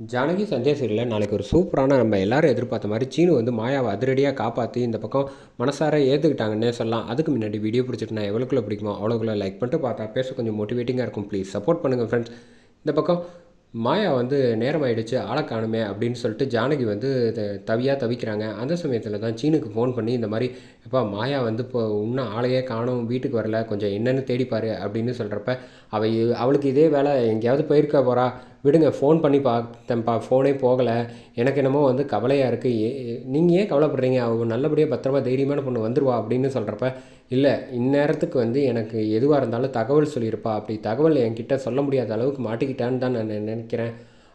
ஜானகி சஞ்சய் சீரியலில் நாளைக்கு ஒரு சூப்பரான நம்ம எல்லாரும் எதிர்பார்த்த மாதிரி சீனு வந்து மாயாவை அதிரடியாக காப்பாற்றி இந்த பக்கம் மனசார ஏற்றுக்கிட்டாங்கன்னே சொல்லலாம். அதுக்கு முன்னாடி வீடியோ பிடிச்சிட்டு நான் பிடிக்குமோ அவ்வளோக்குள்ளே லைக் பண்ணிட்டு பார்த்தா பேச கொஞ்சம் மோட்டிவேட்டிங்காக இருக்கும். ப்ளீஸ் சப்போர்ட் பண்ணுங்கள் ஃப்ரெண்ட்ஸ் இந்த பக்கம் மாயா வந்து நேரம் ஆயிடுச்சு ஆளை காணுமே அப்படின்னு சொல்லிட்டு ஜானகி வந்து தவியாக தவிக்கிறாங்க. அந்த சமயத்தில் தான் சீனுக்கு ஃபோன் பண்ணி இந்த மாதிரி எப்பா மாயா வந்து இப்போ இன்னும் ஆளையே காணும் வீட்டுக்கு வரல கொஞ்சம் என்னென்னு தேடிப்பார் அப்படின்னு சொல்கிறப்ப அவ அவளுக்கு இதே வேலை எங்கேயாவது போயிருக்க போகிறா விடுங்க ஃபோன் பண்ணி பார்த்தேன்ப்பா ஃபோனே போகலை எனக்கு என்னமோ வந்து கவலையாக இருக்குது நீங்கள் ஏன் கவலைப்படுறீங்க? அவள் நல்லபடியாக பத்திரமா தைரியமான பொண்ணு வந்துடுவா அப்படின்னு சொல்கிறப்ப இல்லை இந்நேரத்துக்கு வந்து எனக்கு எதுவாக இருந்தாலும் தகவல் சொல்லியிருப்பா. அப்படி தகவல் என்கிட்ட சொல்ல முடியாத அளவுக்கு மாட்டிக்கிட்டான்னு தான் நான் நினைக்கிறேன்.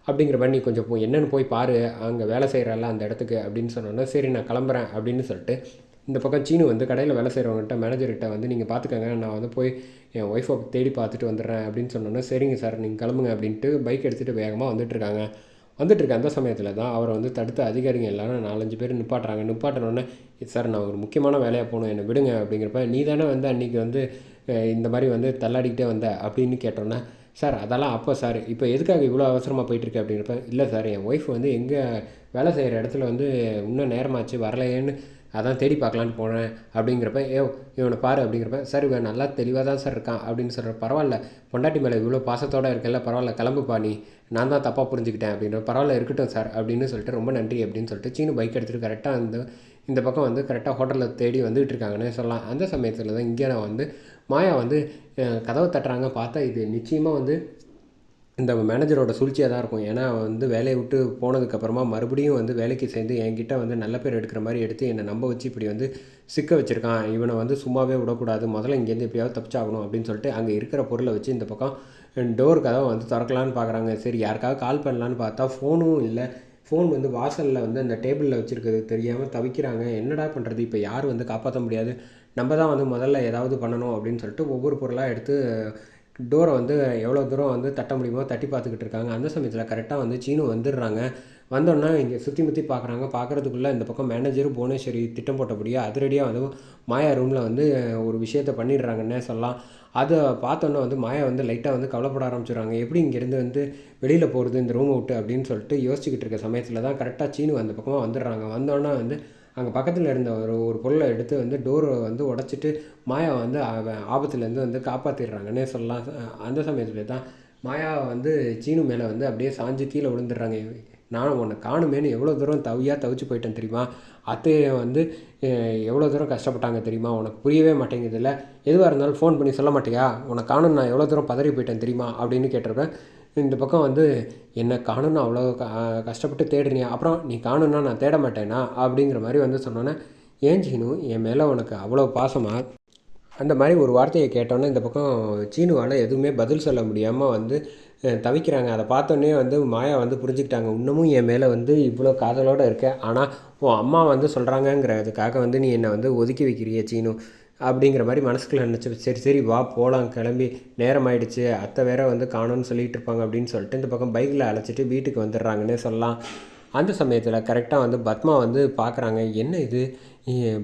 அப்படிங்கிற மாதிரி நீ கொஞ்சம் போ- என்னென்னு போய் பாரு. அங்கே வேலை செய்கிறல்ல அந்த இடத்துக்கு அப்படின்னு சொன்னோன்னே சரி நான் கிளம்புறேன் அப்படின்னு சொல்லிட்டு இந்த பக்கம் சீனு வந்து கடையில் வேலை செய்கிறவங்ககிட்ட மேனேஜர்கிட்ட வந்து நீங்கள் பார்த்துக்கங்க நான் வந்து போய் என் ஒய்ஃபை தேடி பார்த்துட்டு வந்துடுறேன். அப்படின்னு சொன்னோன்னே சரிங்க சார் நீங்கள் கிளம்புங்க அப்படின்ட்டு பைக் எடுத்துகிட்டு வேகமாக வந்துட்டுருக்காங்க வந்துட்டுருக்கு அந்த சமயத்தில் தான் அவரை வந்து தடுத்த அதிகாரிங்க எல்லாரும் நாலஞ்சு பேர் நிப்பாட்டுறாங்க. நிப்பாட்டினோடனே சார் நான் ஒரு முக்கியமான வேலையாக போகணும். என்னை விடுங்க. அப்படிங்கிறப்ப நீ தானே வந்து அன்றைக்கி வந்து இந்த மாதிரி வந்து தள்ளாடிக்கிட்டே வந்த? அப்படின்னு கேட்டோன்னே சார் அதெல்லாம் அப்போ சார் இப்போ எதுக்காக இவ்வளோ அவசரமாக போயிட்டுருக்கு? அப்படிங்கிறப்ப இல்லை சார் என் ஒய்ஃப் வந்து எங்கே வேலை செய்கிற இடத்துல வந்து இன்னும் நேரமாச்சு வரலையேன்னு அதான் தேடி பார்க்கலான்னு போனேன் அப்படிங்கிறப்ப ஏ இவனை பாரு அப்படிங்கிறப்ப சார் இவன் நல்லா தெளிவாக தான் சார் இருக்கான் அப்படின்னு சொல்கிற பரவாயில்ல பொண்டாட்டி மேலே இவ்வளோ பாசத்தோடு இருக்கல பரவாயில்ல கிளம்புப்பா நீ நான் தான் தப்பாக புரிஞ்சுக்கிட்டேன் அப்படின்ற பரவாயில்ல இருக்கட்டும் சார் அப்படின்னு சொல்லிட்டு ரொம்ப நன்றி அப்படின்னு சொல்லிட்டு சீனு பைக் எடுத்துகிட்டு கரெக்டாக வந்து இந்த பக்கம் வந்து கரெக்டாக ஹோட்டலில் தேடி வந்துகிட்டு இருக்காங்கன்னு சொல்லலாம். அந்த சமயத்தில் தான் இங்கே நான் வந்து மாயா வந்து கதவை தட்டுறாங்க பார்த்தா இது நிச்சயமாக வந்து இந்த மேனேஜரோட சூழ்ச்சியாக தான் இருக்கும். ஏன்னா வந்து வேலையை விட்டு போனதுக்கப்புறமா மறுபடியும் வந்து வேலைக்கு சேர்ந்து என்கிட்ட வந்து நல்ல பேர் எடுக்கிற மாதிரி எடுத்து என்னை நம்ப வச்சு இப்படி வந்து சிக்க வச்சுருக்கான். இவனை வந்து சும்மாவே விடக்கூடாது. முதல்ல இங்கேருந்து எப்படியாவது தப்பிச்சாகணும் அப்படின்னு சொல்லிட்டு அங்கே இருக்கிற பொருளை வச்சு இந்த பக்கம் டோர் கதவை வந்து திறக்கலான்னு பார்க்குறாங்க சரி யாருக்காவது கால் பண்ணலான்னு பார்த்தா ஃபோனும் இல்லை. ஃபோன் வந்து வாசலில் வந்து அந்த டேபிளில் வச்சுருக்கிறது தெரியாமல் தவிக்கிறாங்க. என்னடா பண்ணுறது இப்போ யார் வந்து காப்பாற்ற முடியாது? நம்ம தான் வந்து முதல்ல ஏதாவது பண்ணணும் அப்படின்னு சொல்லிட்டு ஒவ்வொரு பொருளாக எடுத்து டோரை வந்து எவ்வளோ தூரம் வந்து தட்ட முடியுமோ தட்டி பார்த்துக்கிட்டு இருக்காங்க. அந்த சமயத்தில் கரெக்டாக வந்து சீனு வந்துடுறாங்க. வந்தோடனே இங்கே சுற்றி முற்றி பார்க்குறாங்க பார்க்குறதுக்குள்ளே இந்த பக்கம் மேனேஜரும் புவனேஸ்வரி திட்டம் போட்டபடியே அதிரடியாக வந்து மாயா ரூமில் வந்து ஒரு விஷயத்த பண்ணிடுறாங்கன்னே சொல்லலாம். அதை பார்த்தோன்னே வந்து மாயா வந்து லைட்டாக வந்து கவலைப்பட ஆரம்பிச்சிடுறாங்க. எப்படி இங்கேருந்து வந்து வெளியில் போகிறது இந்த ரூமை விட்டு அப்படின்னு சொல்லிட்டு யோசிச்சுக்கிட்டு இருக்க சமயத்தில் தான் கரெக்டாக சீனு அந்த பக்கமாக வந்துடுறாங்க. வந்தோடனே வந்து அங்கே பக்கத்தில் இருந்த ஒரு ஒரு பொருளை எடுத்து வந்து டோரை வந்து உடச்சிட்டு மாயா வந்து ஆபத்துலேருந்து வந்து காப்பாற்றிடுறாங்கன்னே சொல்லலாம். அந்த சமயத்தில் தான் மாயா வந்து சீனு மேலே வந்து அப்படியே சாஞ்சு கீழே விழுந்துடுறாங்க. நான் உன்னை காணுமேனு எவ்வளோ தூரம் தவியாக தவிச்சு போயிட்டேன் தெரியுமா? அத்தையை வந்து எவ்வளோ தூரம் கஷ்டப்பட்டாங்க தெரியுமா? உனக்கு புரியவே மாட்டேங்குதுல்ல. எதுவாக இருந்தாலும் ஃபோன் பண்ணி சொல்ல மாட்டியா? உன்னை காணும் நான் எவ்வளோ தூரம் பதறி போயிட்டேன் தெரியுமா? அப்படின்னு கேட்டிருப்பேன். இந்த பக்கம் வந்து என்னை காணும்னு அவ்வளோ க கஷ்டப்பட்டு தேடுறியா? அப்புறம் நீ காணும்னா நான் தேட மாட்டேனா? அப்படிங்கிற மாதிரி வந்து சொன்னோன்னே ஏன் சீனு என் மேலே உனக்கு அவ்வளோ பாசமாக அந்த மாதிரி ஒரு வார்த்தையை கேட்டோன்னே இந்த பக்கம் சீனுவால் எதுவுமே பதில் சொல்ல முடியாமல் வந்து தவிக்கிறாங்க. அதை பார்த்தோன்னே வந்து மாயா வந்து புரிஞ்சுக்கிட்டாங்க. இன்னமும் என் மேலே வந்து இவ்வளோ காதலோடு இருக்க? ஆனால் உன் அம்மா வந்து சொல்கிறாங்கங்கிறதுக்காக வந்து நீ என்னை வந்து ஒதுக்கி வைக்கிறிய சீனு அப்படிங்கிற மாதிரி மனசுக்குள்ள நினச்சி சரி சரி வா போகலாம் கிளம்பி நேரம் ஆயிடுச்சு அத்தை வேற வந்து காணும்னு சொல்லிட்டு இருப்பாங்க அப்படின்னு சொல்லிட்டு இந்த பக்கம் பைக்கில் அழைச்சிட்டு வீட்டுக்கு வந்துடுறாங்கன்னே சொல்லலாம். அந்த சமயத்தில் கரெக்டாக வந்து பத்மா வந்து பார்க்குறாங்க என்ன இது?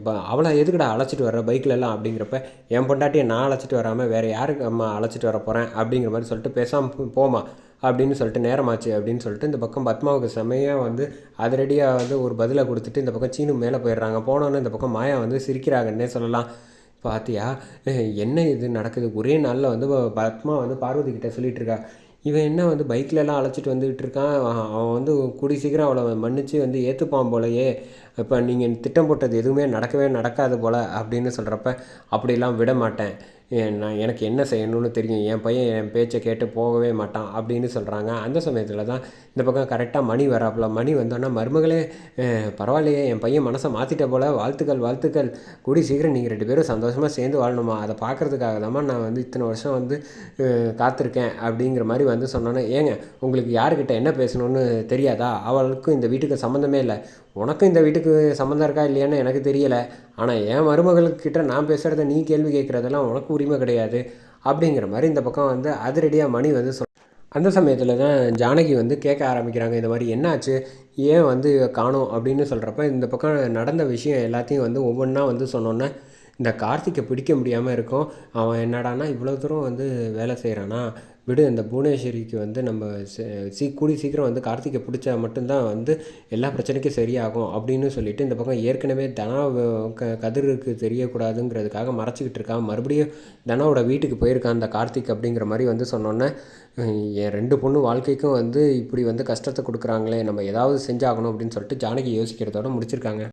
ப- அவளை எதுக்கடா அழைச்சிட்டு வர்ற பைக்கில் எல்லாம்? அப்படிங்கிறப்ப என் பொண்டாட்டியை நான் அழைச்சிட்டு வராமல் வேறு யாருக்கு அம்மா அழைச்சிட்டு வர போகிறேன் அப்படிங்கிற மாதிரி சொல்லிட்டு பேசாமல் போமா அப்படின்னு சொல்லிட்டு நேரமாச்சு அப்படின்னு சொல்லிட்டு இந்த பக்கம் பத்மாவுக்கு செமையாக வந்து அதிரடியாக வந்து ஒரு பதிலை கொடுத்துட்டு இந்த பக்கம் சீனு மேலே போயிடுறாங்க. போனோன்னே இந்த பக்கம் மாயா வந்து சிரிக்கிறாங்கன்னே சொல்லலாம். பாத்தியா? என்ன இது நடக்குது? ஒரே நாளில் வந்து பத்மா வந்து பார்வதி கிட்ட சொல்லிகிட்டு இருக்கா இவன் என்ன வந்து பைக்கிலலாம் அழைச்சிட்டு வந்துக்கிட்டு இருக்கான்? அவன் வந்து கூடி சீக்கிரம் அவளை மன்னித்து வந்து ஏற்றுப்பான் போலயே. இப்போ நீங்கள் திட்டம் போட்டது எதுவுமே நடக்கவே நடக்காது போல் அப்படின்னு சொல்கிறப்ப அப்படிலாம் விட மாட்டேன். நான் எனக்கு என்ன செய்யணும்னு தெரியும். என் பையன் என் பேச்சை கேட்டு போகவே மாட்டான் அப்படின்னு சொல்கிறாங்க அந்த சமயத்தில் தான் இந்த பக்கம் கரெக்டாக மணி வராப்புல. மணி வந்தோன்னா மருமகளே பரவாயில்லையே என் பையன் மனசை மாற்றிட்ட போல். வாழ்த்துக்கள் வாழ்த்துக்கள். கூடி சீக்கிரம் நீங்கள் ரெண்டு பேரும் சந்தோஷமாக சேர்ந்து வாழணுமா? அதை பார்க்குறதுக்காக தாம்மா நான் வந்து இத்தனை வருஷம் வந்து காத்திருக்கேன் அப்படிங்கிற மாதிரி வந்து சொன்னோன்னே ஏங்க உங்களுக்கு யாருக்கிட்ட என்ன பேசணும்னு தெரியாதா? அவளுக்கும் இந்த வீட்டுக்கு சம்மந்தமே இல்லை. உனக்கும் இந்த வீட்டுக்கு சம்மந்தம் இருக்கா இல்லையான்னு எனக்கு தெரியலை. ஆனால் என் மருமகளுக்கிட்ட நான் பேசுகிறத நீ கேள்வி கேட்குறதெல்லாம் உனக்கு உரிமை கிடையாது அப்படிங்கிற மாதிரி இந்த பக்கம் வந்து அதிரடியாக மணி வந்து அந்த சமயத்தில் தான் ஜானகி வந்து கேட்க ஆரம்பிக்கிறாங்க இந்த மாதிரி என்னாச்சு? ஏன் வந்து காணோம்? அப்படின்னு சொல்கிறப்ப இந்த பக்கம் நடந்த விஷயம் எல்லாத்தையும் வந்து ஒவ்வொன்றா வந்து சொன்னோன்னே இந்த கார்த்திக்கை பிடிக்க முடியாமல் இருக்கும். அவன் என்னடான்னா இவ்வளோ தூரம் வந்து வேலை செய்கிறானா விடு இந்த புவனேஸ்வரிக்கு வந்து நம்ம சீ கூடி சீக்கிரம் வந்து கார்த்திகை பிடிச்சா மட்டும்தான் வந்து எல்லா பிரச்சனைக்கும் சரியாகும் அப்படின்னு சொல்லிட்டு இந்த பக்கம் ஏற்கனவே தனா க கதிருக்கு தெரியக்கூடாதுங்கிறதுக்காக மறைச்சிக்கிட்டு இருக்கான். மறுபடியும் தனாவோட வீட்டுக்கு போயிருக்கான் அந்த கார்த்திக் அப்படிங்கிற மாதிரி வந்து சொன்னோன்னே என் ரெண்டு பொண்ணு வாழ்க்கைக்கும் வந்து இப்படி வந்து கஷ்டத்தை கொடுக்குறாங்களே நம்ம ஏதாவது செஞ்சாகணும் அப்படின்னு சொல்லிட்டு ஜானகி யோசிக்கிறதோட முடிச்சிருக்காங்க.